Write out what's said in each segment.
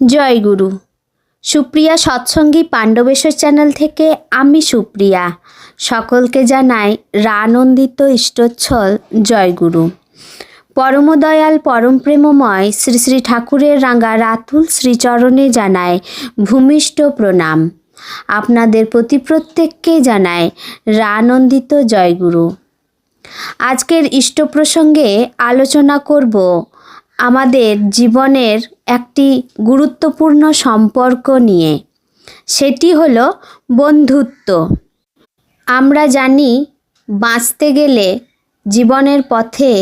জয় গুরু। Supriya সৎসঙ্গী Pandabeswar channel থেকে আমি সুপ্রিয়া। সকলকে জানাই রানন্দিত ইষ্টচ্ছল, জয় গুরু। পরমদয়াল পরম প্রেমময় শ্রী শ্রী ঠাকুরের রাঙ্গা রাতুল শ্রীচরণে জানায় ভূমিষ্ঠ প্রণাম। আপনাদের প্রতি প্রত্যেককে জানায় রানন্দিত জয়গুরু আজকের ইষ্ট প্রসঙ্গে আলোচনা করব আমাদের জীবনের একটি গুরুত্বপূর্ণ সম্পর্ক নিয়ে। সেটি হলো বন্ধুত্ব। আমরা জানি, বাঁচতে গেলে, জীবনের পথে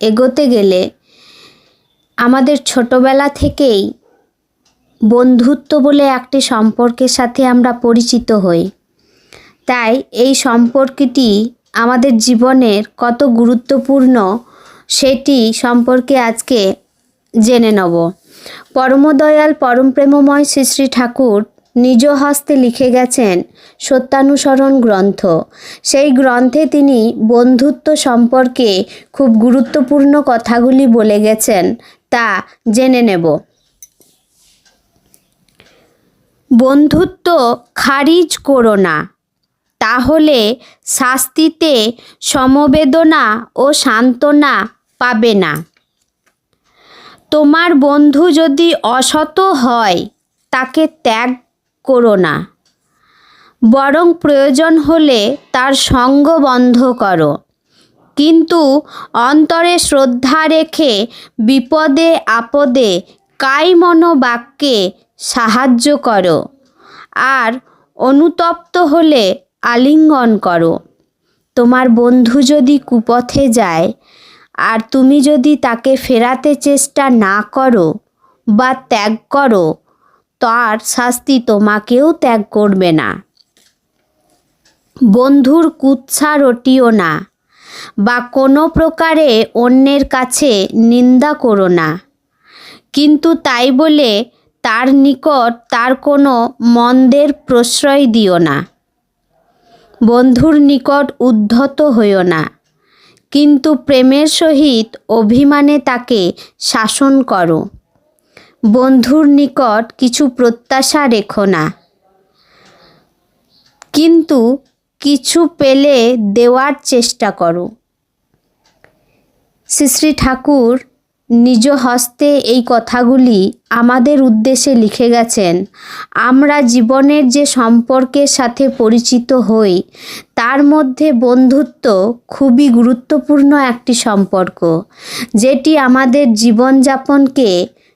এগোতে গেলে, আমাদের ছোটবেলা থেকেই বন্ধুত্ব বলে একটি সম্পর্কের সাথে আমরা পরিচিত হই। তাই এই সম্পর্কটি আমাদের জীবনের কত গুরুত্বপূর্ণ সেটি সম্পর্কে আজকে জেনে নেব। পরমদয়াল পরম প্রেমময় শ্রী শ্রী ঠাকুর নিজ হস্তে লিখে গেছেন সত্যানুসরণ গ্রন্থ। সেই গ্রন্থে তিনি বন্ধুত্ব সম্পর্কে খুব গুরুত্বপূর্ণ কথাগুলি বলে গেছেন, তা জেনে নেব। বন্ধুত্ব খারিজ করো না, তাহলে শাস্তিতে সমবেদনা ও সান্ত্বনা পাবে না। তোমার বন্ধু যদি অসত হয়, তাকে ত্যাগ করো না। বরং প্রয়োজন হলে তার সঙ্গ বন্ধ করো। কিন্তু অন্তরে শ্রদ্ধা রেখে বিপদে আপদে কাই মনোবাক্যে সাহায্য করো আর অনুতপ্ত হলে আলিঙ্গন করো। তোমার বন্ধু যদি কুপথে যায় আর তুমি যদি তাকে ফেরাতে চেষ্টা না করো বা ত্যাগ করো, তার শাস্তি তোমাকেও ত্যাগ করবে না। বন্ধুর কুৎসা রটিও না বা কোনো প্রকারে অন্যের কাছে নিন্দা করো না। কিন্তু তাই বলে তার নিকট তার কোনো মন্দের প্রশ্রয় দিও না। বন্ধুর নিকট উদ্ধত হইও না। কিন্তু প্রেমের সহিত অভিমানে তাকে শাসন করো। বন্ধুর নিকট কিছু প্রত্যাশা রেখো না। কিন্তু কিছু পেলে দেওয়ার চেষ্টা করো। শ্রী শ্রী ঠাকুর নিজ হস্তে এই কথাগুলি আমাদের উদ্দেশ্যে লিখে গেছেন। আমরা জীবনের যে সম্পর্কের সাথে পরিচিত হই, তার মধ্যে বন্ধুত্ব খুবই গুরুত্বপূর্ণ একটি সম্পর্ক, যেটি আমাদের জীবনযাপনকে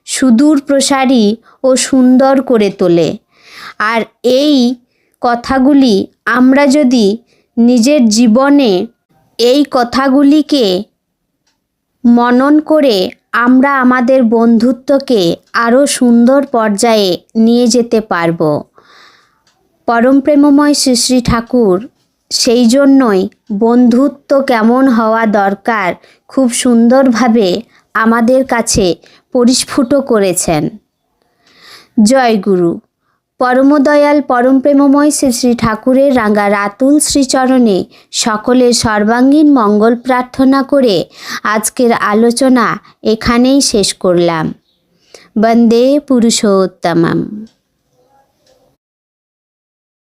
সুদূর প্রসারী ও সুন্দর করে তোলে। আর এই কথাগুলি আমরা যদি নিজের জীবনে এই কথাগুলিকে মনন করে আমরা আমাদের বন্ধুত্বকে আরও সুন্দর পর্যায়ে নিয়ে যেতে পারব। পরম প্রেমময় শ্রী শ্রী ঠাকুর, সেই জন্যই বন্ধুত্ব কেমন হওয়া দরকার খুব সুন্দরভাবে আমাদের কাছে পরিস্ফুট করেছেন। জয় গুরু। পরমদয়াল পরম প্রেমময় শ্রী শ্রী ঠাকুরের রাঙ্গা রাতুল শ্রীচরণে সকলের সর্বাঙ্গীন মঙ্গল প্রার্থনা করে আজকের আলোচনা এখানেই শেষ করলাম। বন্দে পুরুষোত্তমম।